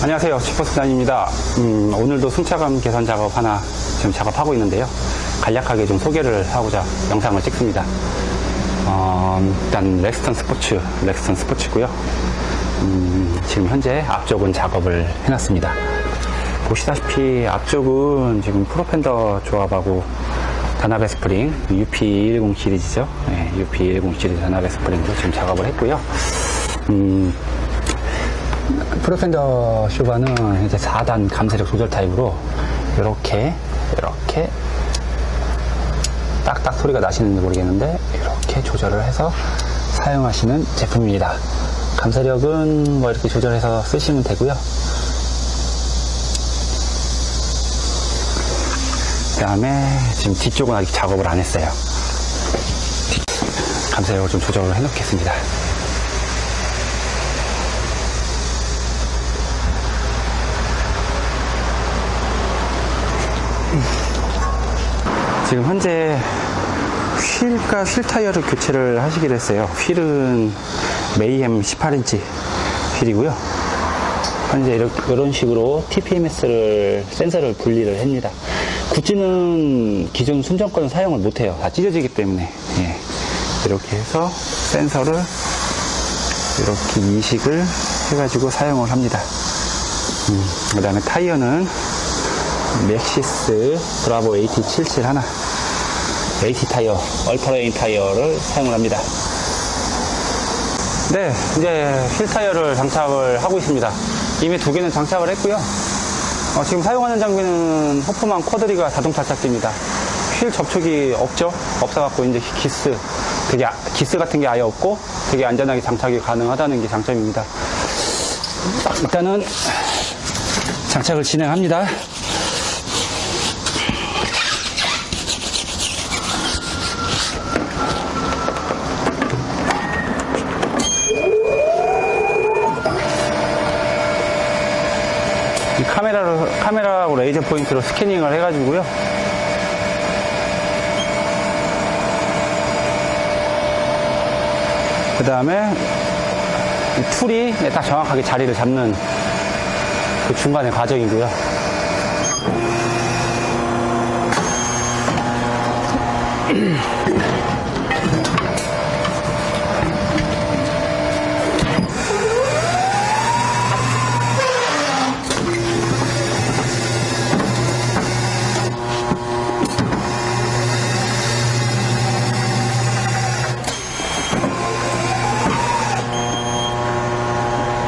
안녕하세요. 슈퍼스단입니다. 음, 오늘도 승차감 개선 작업 하나 지금 작업하고 있는데요. 간략하게 좀 소개를 하고자 영상을 찍습니다. 어, 일단 렉스턴 스포츠, 렉스턴 스포츠고요. 음, 지금 현재 앞쪽은 작업을 해놨습니다. 보시다시피 앞쪽은 지금 프로펜더 조합하고 다나베 스프링 UP110 시리즈죠. 네, UP110 시리즈 다나베 스프링도 지금 작업을 했고요. 음, 프로펜더 슈바는 이제 4단 감세력 조절 타입으로 이렇게 이렇게 딱딱 소리가 나시는지 모르겠는데 이렇게 조절을 해서 사용하시는 제품입니다. 감사력은 뭐 이렇게 조절해서 쓰시면 되고요. 그 다음에 지금 뒤쪽은 아직 작업을 안 했어요. 뒤- 감사력을 좀 조절을 해 놓겠습니다. 지금 현재 휠과 휠 타이어를 교체를 하시기로 했어요. 휠은 메이햄 18인치 휠이고요. 현재 이렇게, 이런 식으로 TPMS를 센서를 분리를 합니다. 굿즈는 기존 순정권은 사용을 못해요. 다 찢어지기 때문에 예. 이렇게 해서 센서를 이렇게 이식을 해가지고 사용을 합니다. 그 다음에 타이어는 맥시스 브라보 AT77 하나. AT 타이어 얼퍼레인 타이어를 사용을 합니다. 네 이제 휠 타이어를 장착을 하고 있습니다. 이미 두 개는 장착을 했고요. 어, 지금 사용하는 장비는 호프만 쿼드리가 자동 탈착기입니다. 휠 접촉이 없죠? 없어갖고 이제 기스 되게 아- 기스 같은 게 아예 없고 되게 안전하게 장착이 가능하다는 게 장점입니다. 일단은 장착을 진행합니다. 이 카메라로, 카메라하고 레이저 포인트로 스캐닝을 해가지고요. 그 다음에 이 툴이 딱 정확하게 자리를 잡는 그 중간의 과정이고요.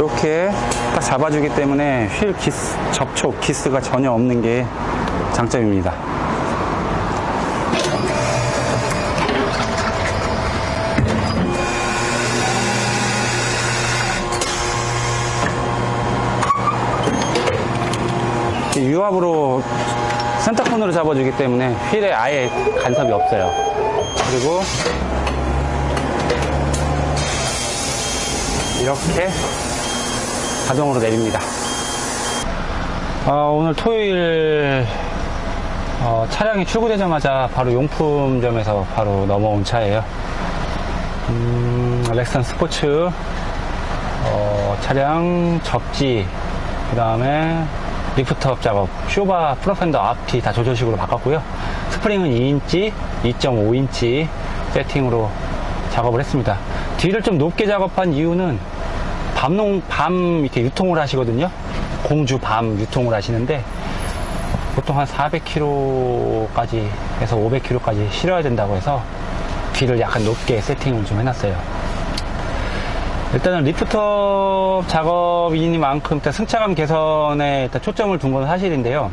이렇게 딱 잡아주기 때문에 휠 기스, 접촉, 기스가 전혀 없는 게 장점입니다. 이 유압으로 센터콘으로 잡아주기 때문에 휠에 아예 간섭이 없어요. 그리고 이렇게 자동으로 내립니다. 아, 오늘 토요일 어, 차량이 출고되자마자 바로 용품점에서 바로 넘어온 차예요. 음, 렉선 스포츠 어, 차량 접지 그 다음에 리프트업 작업 쇼바 프로펜더 앞뒤 다 조절식으로 바꿨고요. 스프링은 2인치, 2.5인치 세팅으로 작업을 했습니다. 뒤를 좀 높게 작업한 이유는 밤농, 밤 이렇게 유통을 하시거든요. 공주 밤 유통을 하시는데 보통 한 400km까지 해서 500km까지 실어야 된다고 해서 뒤를 약간 높게 세팅을 좀 해놨어요. 일단은 리프터 작업이니만큼 일단 승차감 개선에 일단 초점을 둔 건 사실인데요.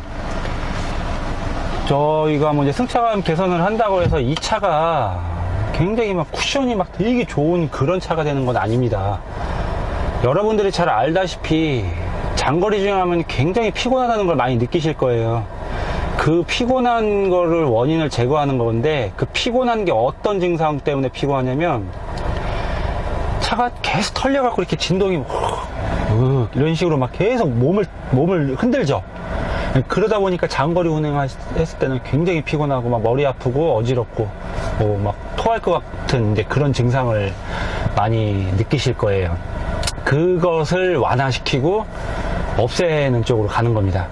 저희가 뭐 이제 승차감 개선을 한다고 해서 이 차가 굉장히 막 쿠션이 막 되게 좋은 그런 차가 되는 건 아닙니다. 여러분들이 잘 알다시피 장거리 주행하면 굉장히 피곤하다는 걸 많이 느끼실 거예요. 그 피곤한 거를 원인을 제거하는 건데 그 피곤한 게 어떤 증상 때문에 피곤하냐면 차가 계속 털려갖고 이렇게 진동이 이런 식으로 막 계속 몸을 몸을 흔들죠. 그러다 보니까 장거리 운행했을 때는 굉장히 피곤하고 막 머리 아프고 어지럽고 뭐 막 토할 것 같은 그런 증상을 많이 느끼실 거예요. 그것을 완화시키고 없애는 쪽으로 가는 겁니다.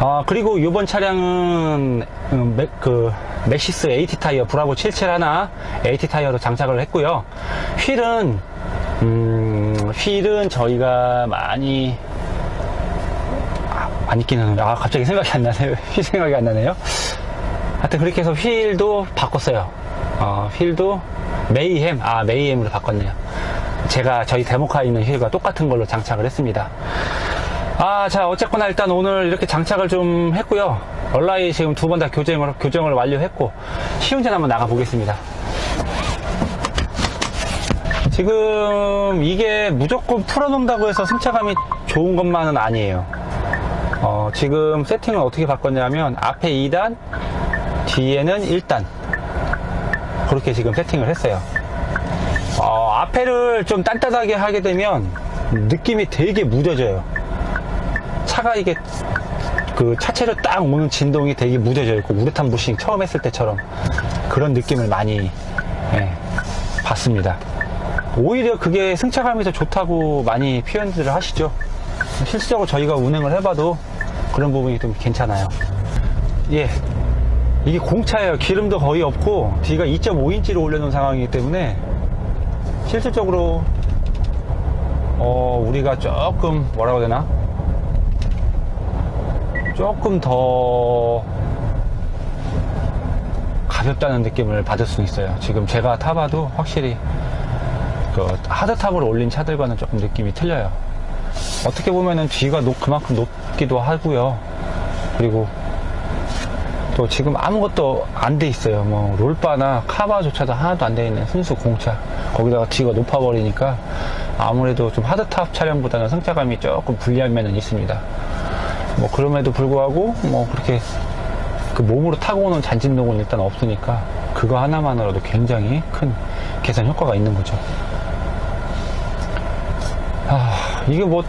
아, 그리고 이번 차량은 음, 메, 그 메시스 AT 타이어 브라보 77 하나 AT 타이어로 장착을 했고요. 휠은 음, 휠은 저희가 많이 아, 많이 끼는 아 갑자기 생각이 안 나네요. 휠 생각이 안 나네요. 하여튼 그렇게 해서 휠도 바꿨어요. 어, 휠도 메이햄, 아, 메이햄으로 바꿨네요. 제가 저희 데모카에 있는 휠과 똑같은 걸로 장착을 했습니다. 아, 자, 어쨌거나 일단 오늘 이렇게 장착을 좀 했고요. 얼라이 지금 두 번 다 교정을, 교정을 완료했고, 시운전 한번 나가보겠습니다. 지금 이게 무조건 풀어놓는다고 해서 승차감이 좋은 것만은 아니에요. 어, 지금 세팅을 어떻게 바꿨냐면, 앞에 2단, 뒤에는 1단. 그렇게 지금 세팅을 했어요. 어, 앞에를 좀 단단하게 하게 되면 느낌이 되게 무뎌져요. 차가 이게 그 차체로 딱 오는 진동이 되게 무뎌져 있고 우레탄 부싱 처음 했을 때처럼 그런 느낌을 많이 예, 받습니다. 오히려 그게 승차감이 더 좋다고 많이 표현들을 하시죠. 실질적으로 저희가 운행을 해봐도 그런 부분이 좀 괜찮아요. 예. 이게 공차예요. 기름도 거의 없고 뒤가 2.5인치로 올려놓은 상황이기 때문에 실질적으로 어, 우리가 조금 뭐라고 해야 되나 조금 더 가볍다는 느낌을 받을 수 있어요. 지금 제가 타봐도 확실히 그 하드탑으로 올린 차들과는 조금 느낌이 틀려요. 어떻게 보면은 뒤가 높, 그만큼 높기도 하고요. 그리고 또 지금 아무것도 안 돼 있어요. 뭐 롤바나 카바조차도 하나도 안 돼 있는 순수 공차. 거기다가 뒤가 높아 버리니까 아무래도 좀 하드탑 차량보다는 승차감이 조금 불리한 면은 있습니다. 뭐 그럼에도 불구하고 뭐 그렇게 그 몸으로 타고 오는 잔진동은 일단 없으니까 그거 하나만으로도 굉장히 큰 개선 효과가 있는 거죠. 아, 이게 뭐,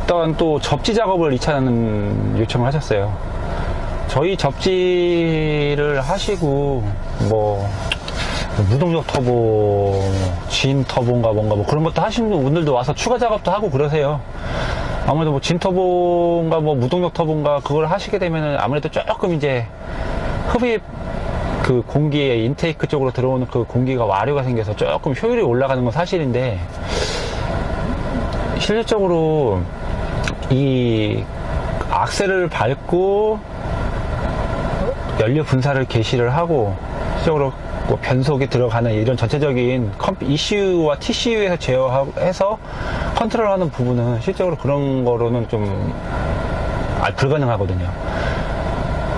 일단 또 접지 작업을 이 차는 요청을 하셨어요. 저희 접지를 하시고, 뭐, 무동력 터보, 진 터보인가 뭔가 뭐 그런 것도 하시는 분들도 와서 추가 작업도 하고 그러세요. 아무래도 뭐 진 터보인가 뭐 무동력 터보인가 그걸 하시게 되면은 아무래도 조금 이제 흡입 그 공기의 인테이크 쪽으로 들어오는 그 공기가 와류가 생겨서 조금 효율이 올라가는 건 사실인데 실질적으로 이 악셀을 밟고 연료 분사를 개시를 하고 실적으로 뭐 변속에 들어가는 이런 전체적인 컴- ECU와 TCU에서 제어해서 컨트롤하는 부분은 실적으로 그런 거로는 좀 아, 불가능하거든요.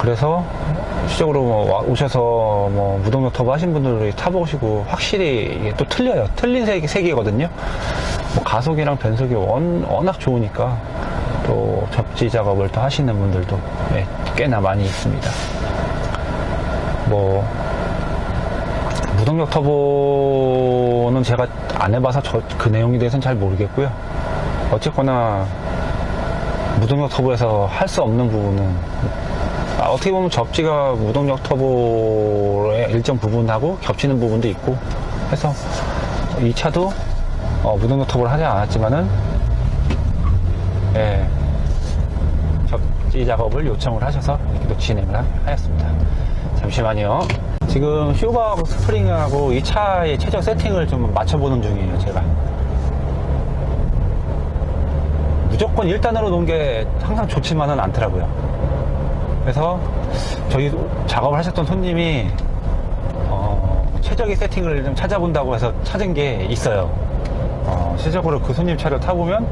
그래서 실적으로 뭐 와- 오셔서 뭐 무동력 터보 하신 분들이 타보시고 확실히 이게 또 틀려요. 틀린 세계, 세계 거든요. 뭐 가속이랑 변속이 원- 워낙 좋으니까 또 접지 작업을 또 하시는 분들도 네, 꽤나 많이 있습니다. 뭐 무동력 터보는 제가 안 해봐서 저- 그 내용에 대해서는 잘 모르겠고요. 어쨌거나 무동력 터보에서 할 수 없는 부분은 아, 어떻게 보면 접지가 무동력 터보의 일정 부분하고 겹치는 부분도 있고 해서 이 차도 어, 무동력 터보를 하지 않았지만은 예, 접지 작업을 요청을 하셔서 이렇게 또 진행을 하- 하였습니다. 잠시만요. 지금 쇼박 스프링하고 이 차의 최저 세팅을 좀 맞춰보는 중이에요, 제가. 무조건 1단으로 놓은 게 항상 좋지만은 않더라고요. 그래서 저희 작업을 하셨던 손님이 어, 최적의 세팅을 좀 찾아본다고 해서 찾은 게 있어요. 어, 실적으로 그 손님 차를 타보면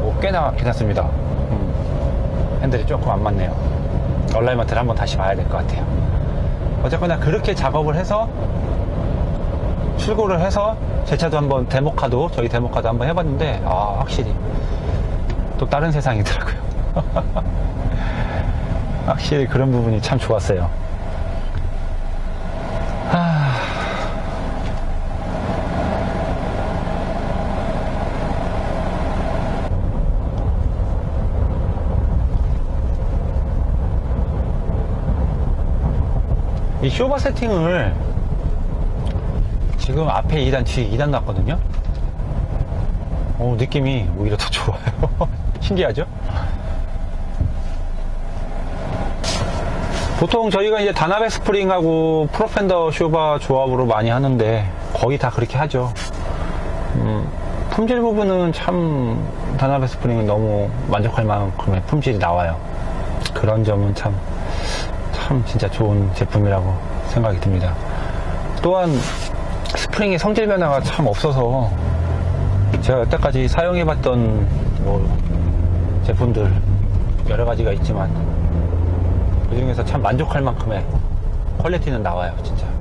뭐 꽤나 괜찮습니다. 음, 핸들이 조금 안 맞네요. 얼라이먼트를 한번 다시 봐야 될 것 같아요. 어쨌거나 그렇게 작업을 해서 출고를 해서 제 차도 한번 데모카도 저희 데모카도 한번 해봤는데 아 확실히 또 다른 세상이더라고요. 확실히 그런 부분이 참 좋았어요. 이 쇼바 세팅을 지금 앞에 2단 뒤에 2단 놨거든요? 오, 느낌이 오히려 더 좋아요. 신기하죠? 보통 저희가 이제 단합의 스프링하고 프로펜더 쇼바 조합으로 많이 하는데 거의 다 그렇게 하죠. 음, 품질 부분은 참 단합의 스프링은 너무 만족할 만큼의 품질이 나와요. 그런 점은 참 참 진짜 좋은 제품이라고 생각이 듭니다. 또한 스프링의 성질 변화가 참 없어서 제가 여태까지 사용해봤던 뭐 제품들 여러 가지가 있지만 그 중에서 참 만족할 만큼의 퀄리티는 나와요, 진짜.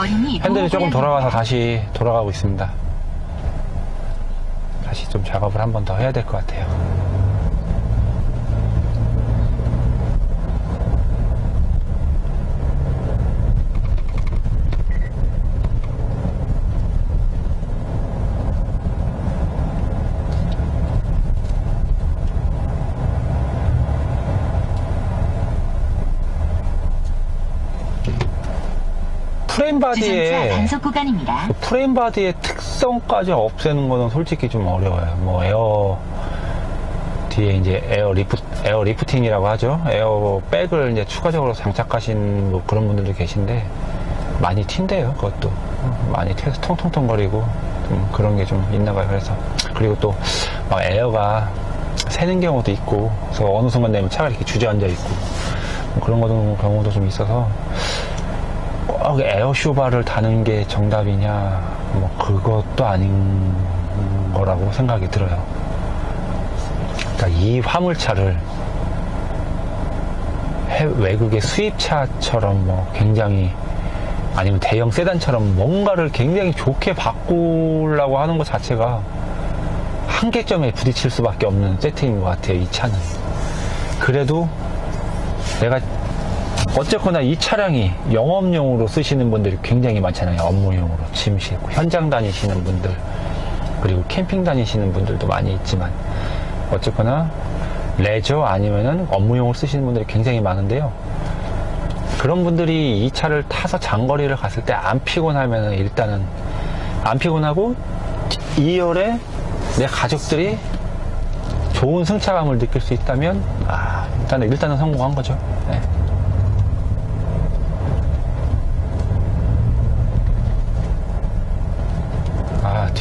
어린이 핸들이 조금. 돌아가서 다시 돌아가고 있습니다. 다시 좀 작업을 한 번 더 해야 될 것 같아요. 프레임 주정차 바디에 단속 구간입니다. 그 프레임 바디의 특성까지 없애는 거는 솔직히 좀 어려워요. 뭐 에어 뒤에 이제 에어 리프 에어 리프팅이라고 하죠. 에어 백을 이제 추가적으로 장착하신 뭐 그런 분들도 계신데 많이 튄대요. 그것도 많이 튀어서 통통통거리고 좀 그런 게 좀 있나 봐요. 그래서 그리고 또 막 에어가 새는 경우도 있고 그래서 어느 순간 되면 차가 이렇게 주저앉아 있고 뭐 그런 것도 경우도 좀 있어서 꼭 에어쇼바를 다는 게 정답이냐, 뭐, 그것도 아닌 거라고 생각이 들어요. 그러니까 이 화물차를 해- 외국의 수입차처럼 뭐 굉장히 아니면 대형 세단처럼 뭔가를 굉장히 좋게 바꾸려고 하는 것 자체가 한계점에 부딪힐 수밖에 없는 세팅인 것 같아요, 이 차는. 그래도 내가 어쨌거나 이 차량이 영업용으로 쓰시는 분들이 굉장히 많잖아요. 업무용으로 짐 싣고 현장 다니시는 분들 그리고 캠핑 다니시는 분들도 많이 있지만 어쨌거나 레저 아니면은 업무용으로 쓰시는 분들이 굉장히 많은데요. 그런 분들이 이 차를 타서 장거리를 갔을 때 안 피곤하면은 일단은 안 피곤하고 2열에 내 가족들이 좋은 승차감을 느낄 수 있다면 아 일단은 일단은 성공한 거죠. 네.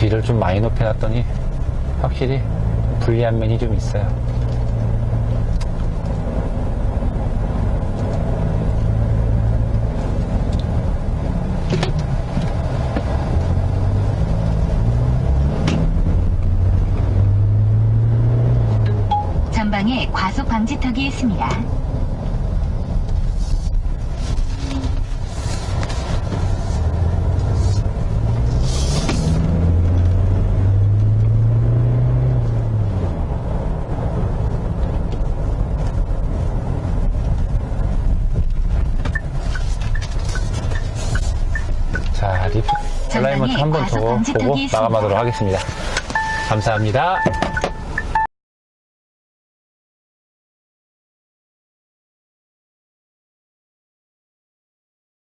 아, 뒤를 좀 많이 높여놨더니 확실히 불리한 면이 좀 있어요. 전방에 과속 방지턱이 있습니다. 한번 더 보고. 마감하도록 하겠습니다. 감사합니다.